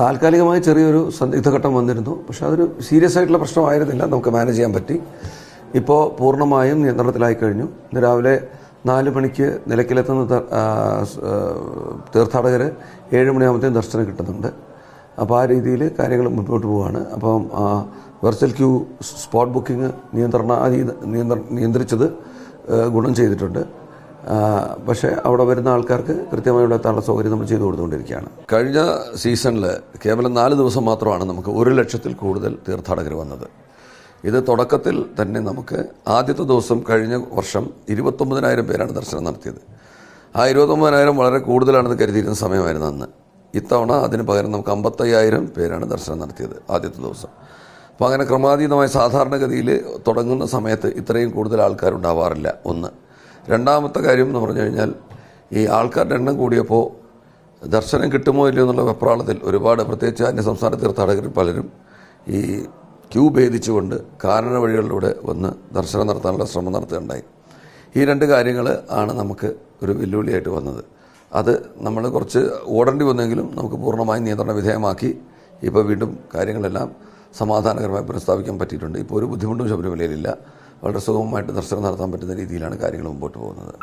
താൽക്കാലികമായി ചെറിയൊരു സന്ദിഗ്ധഘട്ടം വന്നിരുന്നു. പക്ഷെ അതൊരു സീരിയസ് ആയിട്ടുള്ള പ്രശ്നമായിരുന്നില്ല. നമുക്ക് മാനേജ് ചെയ്യാൻ പറ്റി. ഇപ്പോൾ പൂർണമായും നിയന്ത്രണത്തിലായി കഴിഞ്ഞു. ഇന്ന് രാവിലെ നാല് മണിക്ക് നിലയ്ക്കലെത്തുന്ന തീർത്ഥാടകർ ഏഴ് മണിയാകുമ്പോഴത്തേക്കും ദർശനം കിട്ടുന്നുണ്ട്. അപ്പോൾ ആ രീതിയിൽ കാര്യങ്ങൾ മുന്നോട്ട് പോവുകയാണ് അപ്പം വെർച്വൽ ക്യൂ സ്പോട്ട് ബുക്കിംഗ് നിയന്ത്രണ നിയന്ത്ര- നിയന്ത്രിച്ചത് ഗുണം ചെയ്തിട്ടുണ്ട്. പക്ഷേ അവിടെ വരുന്ന ആൾക്കാർക്ക് കൃത്യമായി ഇവിടെ എത്താനുള്ള സൗകര്യം നമ്മൾ ചെയ്തു കൊടുത്തുകൊണ്ടിരിക്കുകയാണ്. കഴിഞ്ഞ സീസണിൽ കേവലം നാല് ദിവസം മാത്രമാണ് നമുക്ക് ഒരു ലക്ഷത്തിൽ കൂടുതൽ തീർത്ഥാടകർ വന്നത്. ഇത് തുടക്കത്തിൽ തന്നെ നമുക്ക് ആദ്യത്തെ ദിവസം കഴിഞ്ഞ വർഷം ഇരുപത്തൊമ്പതിനായിരം പേരാണ് ദർശനം നടത്തിയത്. ആ ഇരുപത്തൊമ്പതിനായിരം വളരെ കൂടുതലാണെന്ന് കരുതിയിരുന്ന സമയമായിരുന്നു അന്ന്. ഇത്തവണ അതിന് പകരം നമുക്ക് അമ്പത്തയ്യായിരം പേരാണ് ദർശനം നടത്തിയത് ആദ്യത്തെ ദിവസം. അപ്പോൾ അങ്ങനെ ക്രമാതീതമായി സാധാരണഗതിയിൽ തുടങ്ങുന്ന സമയത്ത് ഇത്രയും കൂടുതൽ ആൾക്കാരുണ്ടാവാറില്ല ഒന്ന്. രണ്ടാമത്തെ കാര്യം എന്ന് പറഞ്ഞു കഴിഞ്ഞാൽ ഈ ആൾക്കാരുടെ എണ്ണം കൂടിയപ്പോൾ ദർശനം കിട്ടുമോ ഇല്ലയോ എന്നുള്ള വെപ്രാളത്തിൽ ഒരുപാട് പ്രത്യേകിച്ച് അന്യ സംസ്ഥാന തീർത്ഥാടകർ പലരും ഈ ക്യൂ ഭേദിച്ചുകൊണ്ട് കാരണ വഴികളിലൂടെ വന്ന് ദർശനം നടത്താനുള്ള ശ്രമം നടത്തുകയുണ്ടായി. ഈ രണ്ട് കാര്യങ്ങൾ ആണ് നമുക്ക് ഒരു വെല്ലുവിളിയായിട്ട് വന്നത്. അത് നമ്മൾ കുറച്ച് ഓടേണ്ടി വന്നെങ്കിലും നമുക്ക് പൂർണമായും നിയന്ത്രണ വിധേയമാക്കി ഇപ്പോൾ വീണ്ടും കാര്യങ്ങളെല്ലാം സമാധാനകരമായി പുനഃസ്ഥാപിക്കാൻ പറ്റിയിട്ടുണ്ട്. ഇപ്പോൾ ഒരു ബുദ്ധിമുട്ടും ശബരിമലയിലില്ല. വളരെ സുഗമമായിട്ട് ദർശനം നടത്താൻ പറ്റുന്ന രീതിയിലാണ് കാര്യങ്ങൾ മുമ്പോട്ട് പോകുന്നത്.